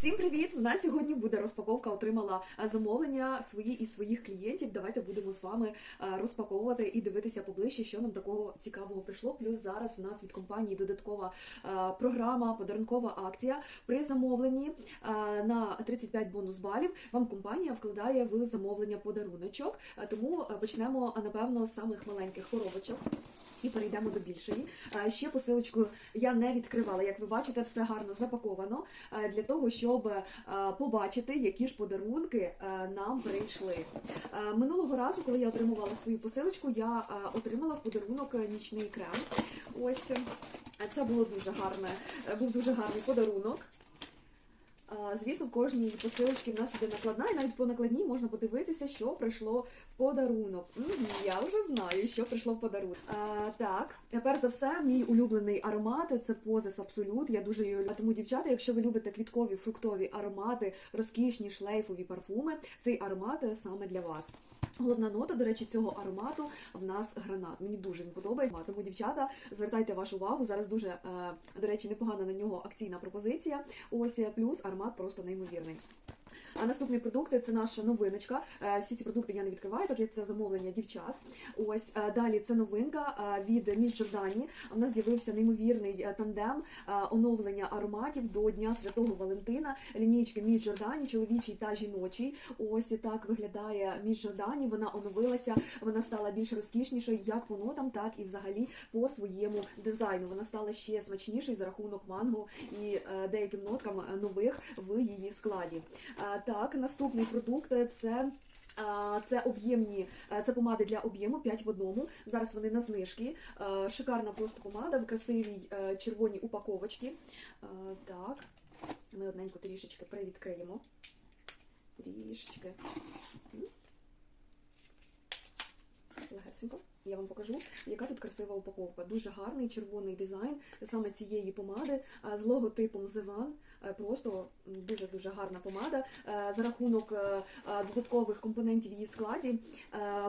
Всім привіт! У нас сьогодні буде розпаковка. Отримала е, замовлення свої і своїх клієнтів. Давайте будемо з вами е, розпаковувати і дивитися поближче, що нам такого цікавого прийшло. Плюс зараз у нас від компанії додаткова е, програма, подарункова акція. При замовленні на 35 бонус балів вам компанія вкладає в замовлення подаруночок. Тому почнемо напевно з самих маленьких коробочок. І перейдемо до більшої. Ще посилочку я не відкривала. Як ви бачите, все гарно запаковано для того, щоб побачити, які ж подарунки нам прийшли. Минулого разу, коли я отримувала свою посилочку, я отримала подарунок нічний крем. Ось це було дуже гарне, був дуже гарний подарунок. Звісно, в кожній посилочці в нас іде накладна, і навіть по накладній можна подивитися, що прийшло в подарунок. Я вже знаю, що прийшло в подарунок. Так, тепер за все, мій улюблений аромат це Позис Абсолют. Я дуже його люблю. Тому, дівчата, якщо ви любите квіткові фруктові аромати, розкішні шлейфові парфуми, цей аромат е, саме для вас. Головна нота, до речі, цього аромату в нас гранат. Мені дуже він подобається. Тому, дівчата, звертайте вашу увагу. Зараз дуже, е, до речі, непогана на нього акційна пропозиція. Ось е, плюс аромат просто неймовірний. А наступні продукти це наша новиночка. Е, Всі ці продукти я не відкриваю, так як це замовлення дівчат. Ось е, далі це новинка е, від Міс Джордані. У нас з'явився неймовірний тандем оновлення ароматів до Дня Святого Валентина. Лінійки Міс Джордані, чоловічий та жіночий. Ось так виглядає Міс Джордані. Вона оновилася, вона стала більш розкішнішою, як по нотам, так і взагалі по своєму дизайну. Вона стала ще смачнішою за рахунок манго і деяким ноткам нових в її складі. Так, наступний продукт е, це. Це об'ємні, е, це помади для об'єму 5 в одному. Зараз вони на знижки. Е, Шикарна просто помада в красивій червоній упаковочці. Так, ми одненько трішечки привідкриємо. Трішечки. Легесенько. Я вам покажу, яка тут красива упаковка. Дуже гарний червоний дизайн саме цієї помади з логотипом Zevan. Е, Просто дуже дуже гарна помада. Е, За рахунок е, додаткових компонентів її складі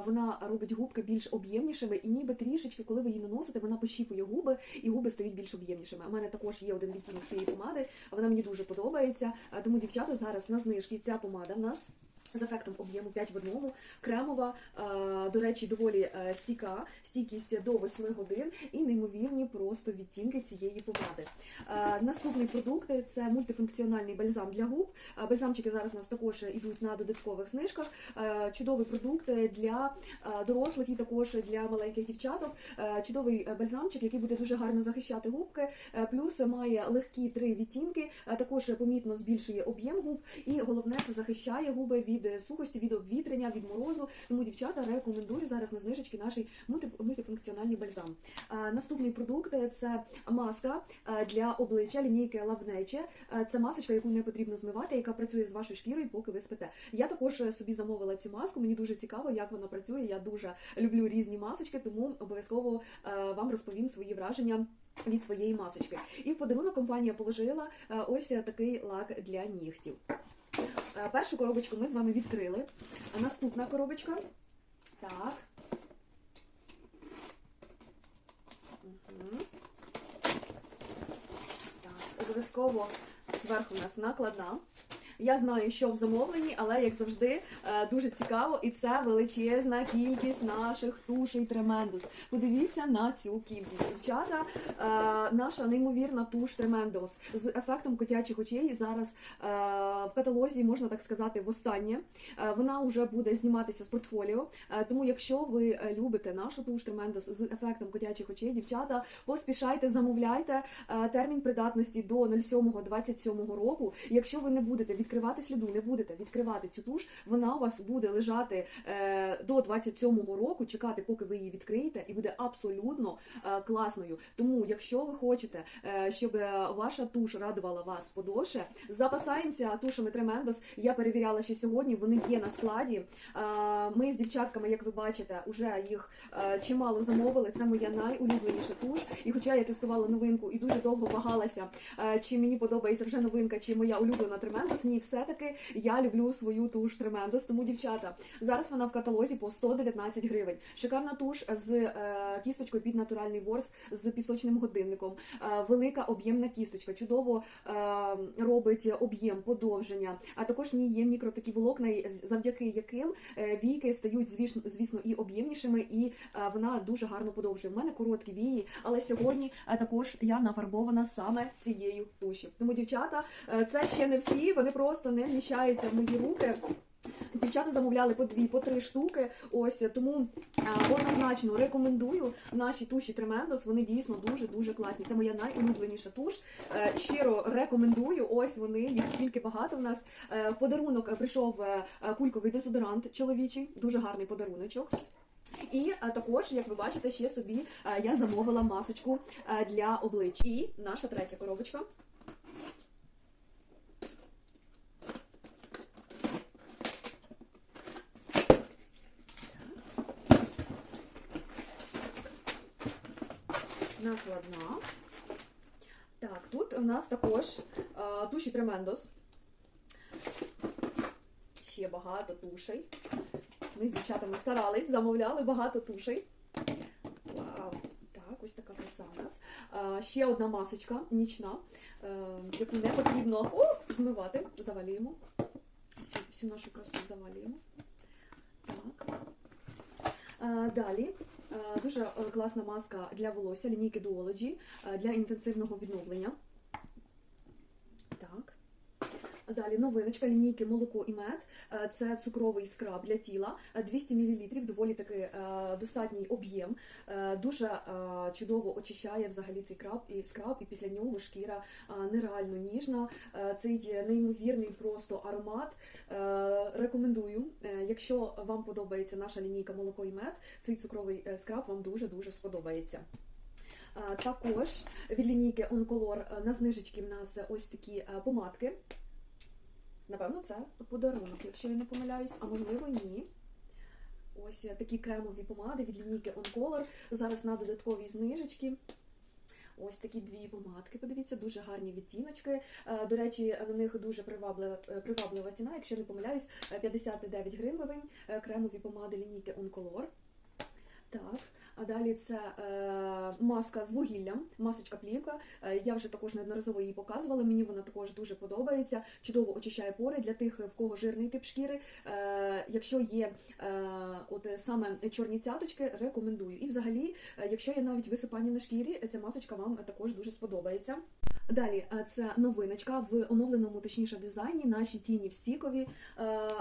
вона робить губки більш об'ємнішими, і ніби трішечки, коли ви її наносите, вона пощіпує губи, і губи стають більш об'ємнішими. У мене також є один відтінок цієї помади. Вона мені дуже подобається. Тому дівчата зараз на знижки ця помада в нас. З ефектом об'єму 5 в одному, кремова, е, до речі, доволі е, стійка, стійкість до 8 годин і неймовірні просто відтінки цієї помади. Е, Наступний продукт це мультифункціональний бальзам для губ. Бальзамчики зараз у нас також йдуть на додаткових знижках. Чудовий продукт для дорослих і також для маленьких дівчаток. Чудовий бальзамчик, який буде дуже гарно захищати губки. Плюс має легкі три відтінки, також помітно збільшує об'єм губ, і головне це захищає губи від е, сухості, від обвітрення, від морозу. Тому дівчата рекомендую зараз на знижечки наш мультиф- мультифункціональний бальзам. Наступний продукт е, це маска е, для обличчя лінійки Love Nature. Е, Це масочка, яку не потрібно змивати, яка працює з вашою шкірою, поки ви спите. Я також собі замовила цю маску. Мені дуже цікаво, як вона працює. Я дуже люблю різні масочки, тому обов'язково вам розповім свої враження. Від своєї масочки, і в подарунок компанія положила ось такий лак для нігтів. Е, Першу коробочку ми з вами відкрили. Наступна коробочка. Так. Угу. Так, обов'язково зверху у нас накладна. Я знаю, що в замовленні, але як завжди е, дуже цікаво, і це величезна кількість наших тушей Тремендус. Подивіться на цю кількість. Дівчата, е, наша неймовірна туш Тремендус з ефектом котячих очей зараз е, в каталозі, можна так сказати, востаннє. Вона вже буде зніматися з портфоліо. Тому, якщо ви любите нашу туш Тремендус з ефектом котячих очей, дівчата, поспішайте, замовляйте термін придатності до 07.27 року. Якщо ви не будете відкривати сліду, не будете відкривати цю туш, вона у вас буде лежати е, до 27-го року, чекати, поки ви її відкриєте, і буде абсолютно е, класною. Тому, якщо ви хочете, е, щоб е, ваша туш радувала вас подовше, запасаємося тушами Трemendous. Я перевіряла ще сьогодні. Вони є на складі. Е, Ми з дівчатками, як ви бачите, вже їх е, чимало замовили. Це моя найулюбленіша туш. І хоча я тестувала новинку і дуже довго вагалася, е, чи мені подобається вже новинка, чи моя улюблена Tremendous, ні, все-таки я люблю свою туш Tremendous, тому дівчата. Зараз вона в каталозі по 119 гривень. Шикарна туш з е, кісточкою під натуральний ворс з пісочним годинником. Е, велика об'ємна кісточка, чудово е, робить об'єм, подовження. А також в ній є мікро такі волокна, завдяки яким е, війки стають звісно, звісно і об'ємнішими, і е, вона дуже гарно подовжує. У мене короткі вії, але сьогодні е, також я нафарбована саме цією туші. Тому, дівчата, це ще не всі, вони просто не вміщаються в мої руки. Дівчата замовляли по дві, по три штуки. Ось тому а, однозначно рекомендую наші туші Tremendous, Вони дійсно дуже дуже класні. Це моя найулюбленіша туш. Е, Щиро рекомендую. Ось вони їх скільки багато в нас. Е, В подарунок прийшов е, кульковий дезодорант чоловічий, дуже гарний подаруночок. І також, як ви бачите, ще собі я замовила масочку для облич. І наша третя коробочка. Накладна. Так, тут у нас також е, туші Tremendous. Ще багато тушей. Ми з дівчатами старались, замовляли багато тушей. Вау! Так, ось така краса у нас. Е, ще одна масочка нічна, е, яку не потрібно о, змивати. Завалюємо. Всю, всю нашу красу завалюємо. Так. Е, Далі дуже е, класна маска для волосся лінійки Duology е, для інтенсивного відновлення. Так. Далі новиночка лінійки молоко і мед. Е, Це цукровий скраб для тіла. Е, 200 мл, доволі таки е, достатній об'єм. Е, Дуже е, чудово очищає взагалі цей краб і скраб, і після нього шкіра е, нереально ніжна. Е, Цей неймовірний просто аромат. Е, Рекомендую. Е, Якщо вам подобається наша лінійка молоко і мед, цей цукровий е, скраб вам дуже дуже сподобається. Е, Також від лінійки е, на знижечки в нас ось такі е, помадки. Напевно, це подарунок, якщо я не помиляюсь, а можливо ні. Ось е, такі кремові помади від лінійки Oncolor. Зараз на додатковій знижечки. Ось такі дві помадки. Подивіться, дуже гарні відтіночки. Е, До речі, на них дуже приваблива, е, приваблива ціна, якщо не помиляюсь, е, 59 гривень. Кремові помади лінійки Oncolor. Так. А далі це е, маска з вугіллям, масочка плівка. Е, я вже також неодноразово її показувала. Мені вона також дуже подобається. Чудово очищає пори для тих, в кого жирний тип шкіри. Е, якщо є от саме чорні цяточки, рекомендую. І взагалі, якщо є навіть висипання на шкірі, ця масочка вам також дуже сподобається. Далі це новиночка в оновленому, точніше, дизайні. Наші тіні в стікові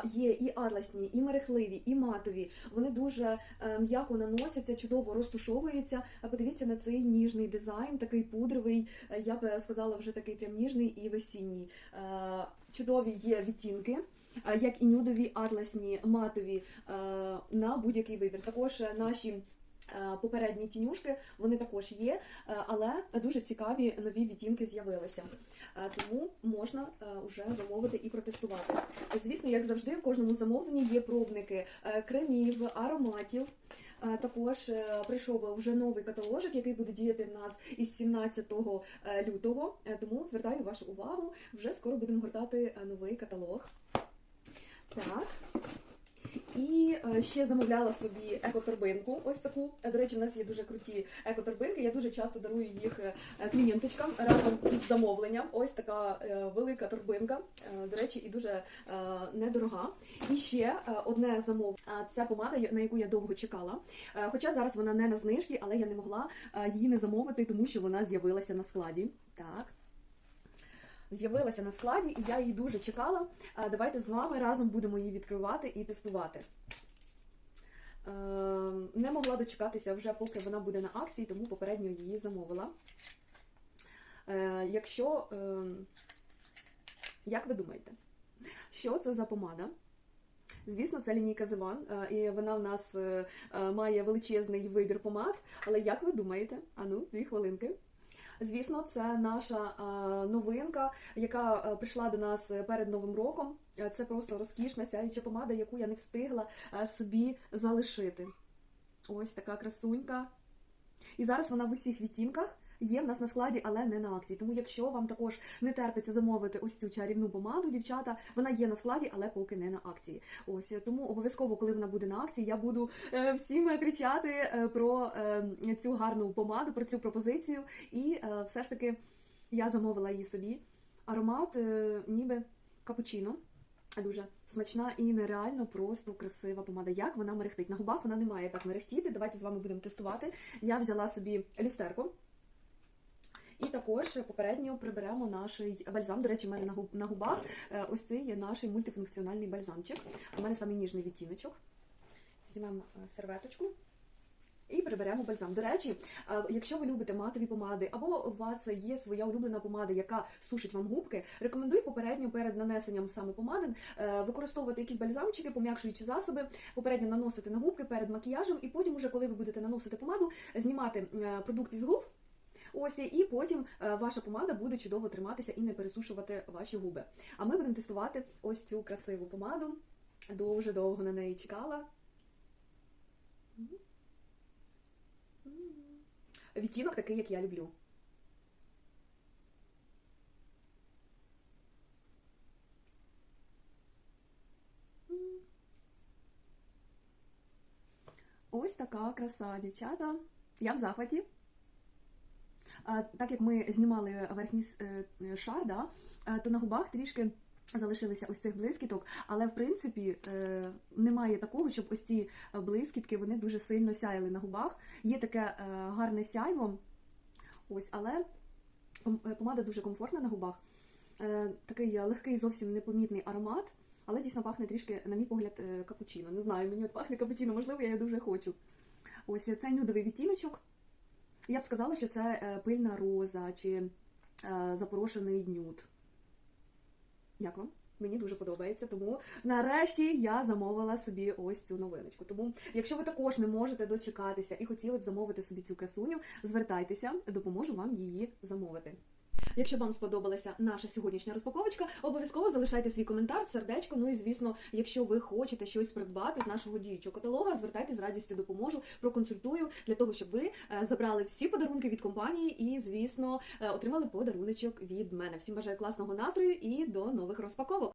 є і атласні, і мерехливі, і матові. Вони дуже м'яко наносяться, чудово розтушовуються. А подивіться на цей ніжний дизайн, такий пудровий. е, Я б сказала, вже такий прям ніжний і весінній. Е, Чудові є відтінки. е, Як і нюдові, атласні, матові на будь-який вибір. Також наші попередні тінюшки вони також є, але дуже цікаві нові відтінки з'явилися. Тому можна вже замовити і протестувати. Звісно, як завжди, в кожному замовленні є пробники кремів, ароматів. Також е, прийшов вже новий каталожик, який буде діяти в нас із 17 е, лютого. Е, Тому звертаю вашу увагу. Вже скоро будемо гортати новий каталог. Так. І е, ще замовляла собі екоторбинку. Ось таку. Е, До речі, в нас є дуже круті екоторбинки. Я дуже часто дарую їх е, клієнточкам разом із замовленням. Ось така велика торбинка. До речі, і дуже недорога. І ще одне замовлення. Це помада, на яку я довго чекала. Хоча зараз вона не на знижці, але я не могла її не замовити, тому що вона з'явилася на складі. Так. З'явилася на складі, і я її дуже чекала. Е, Давайте з вами разом будемо її відкривати і тестувати. Е, Не могла дочекатися вже, поки вона буде на акції, тому попередньо її замовила. Е, Якщо, як ви думаєте, що це за помада? Звісно, це лінійка Зеван, і вона в нас має величезний вибір помад. Але як ви думаєте? Ану, дві хвилинки. Звісно, це наша е, новинка, яка е, прийшла до нас перед Новим роком. Е, Це просто розкішна сяюча помада, яку я не встигла е, собі залишити. Ось така красунька. І зараз вона в усіх відтінках. Є в нас на складі, але не на акції. Тому, якщо вам також не терпиться замовити ось цю чарівну помаду, дівчата, вона є на складі, але поки не на акції. Ось е, тому обов'язково, коли вона буде на акції, я буду е, всім кричати е, про е, цю гарну помаду, про цю пропозицію. І е, все ж таки я замовила її собі. Аромат е, ніби капучино. Дуже смачна і нереально просто красива помада. Як вона мерехтить? На губах вона не має так мерехтіти. Давайте з вами будемо тестувати. Я взяла собі люстерку. І також попередньо приберемо наш бальзам. До речі, в мене на губ- на губах е, ось цей є наш мультифункціональний бальзамчик. У мене самий ніжний відтіночок. Візьмемо е, серветочку. І приберемо бальзам. До речі, е, якщо ви любите матові помади, або у вас є своя улюблена помада, яка сушить вам губки, рекомендую попередньо перед нанесенням саме помади використовувати якісь бальзамчики, пом'якшуючі засоби, попередньо наносити на губки перед макіяжем, і потім, уже коли ви будете наносити помаду, знімати продукт із губ. Ось і потім е, ваша помада буде чудово триматися і не пересушувати ваші губи. А ми будемо тестувати ось цю красиву помаду. Дуже довго на неї чекала. Відтінок такий, як я люблю. Ось така краса, дівчата. Я в захваті. А, Так як ми знімали верхній е, шар, да, е, то на губах трішки залишилися ось цих блискіток, але в принципі е, немає такого, щоб ось ці блискітки вони дуже сильно сяяли на губах. Є таке е, гарне сяйво, ось, але е, помада дуже комфортна на губах. Е, Такий е, легкий, зовсім непомітний аромат, але дійсно пахне трішки, на мій погляд, е, капучино. Не знаю, мені от пахне капучино, можливо, я його дуже хочу. Ось е, це нюдовий відтіночок. Я б сказала, що це е, пильна роза чи е, запорошений нюд. Як вам? Мені дуже подобається, тому нарешті я замовила собі ось цю новиночку. Тому, якщо ви також не можете дочекатися і хотіли б замовити собі цю красуню, звертайтеся, допоможу вам її замовити. Якщо вам сподобалася наша сьогоднішня розпаковочка, обов'язково залишайте свій коментар, сердечко. Ну і звісно, якщо ви хочете щось придбати з нашого діючого каталога, звертайтеся з радістю допоможу, проконсультую для того, щоб ви е, забрали всі подарунки від компанії і, звісно, е, отримали подаруночок від мене. Всім бажаю класного настрою і до нових розпаковок.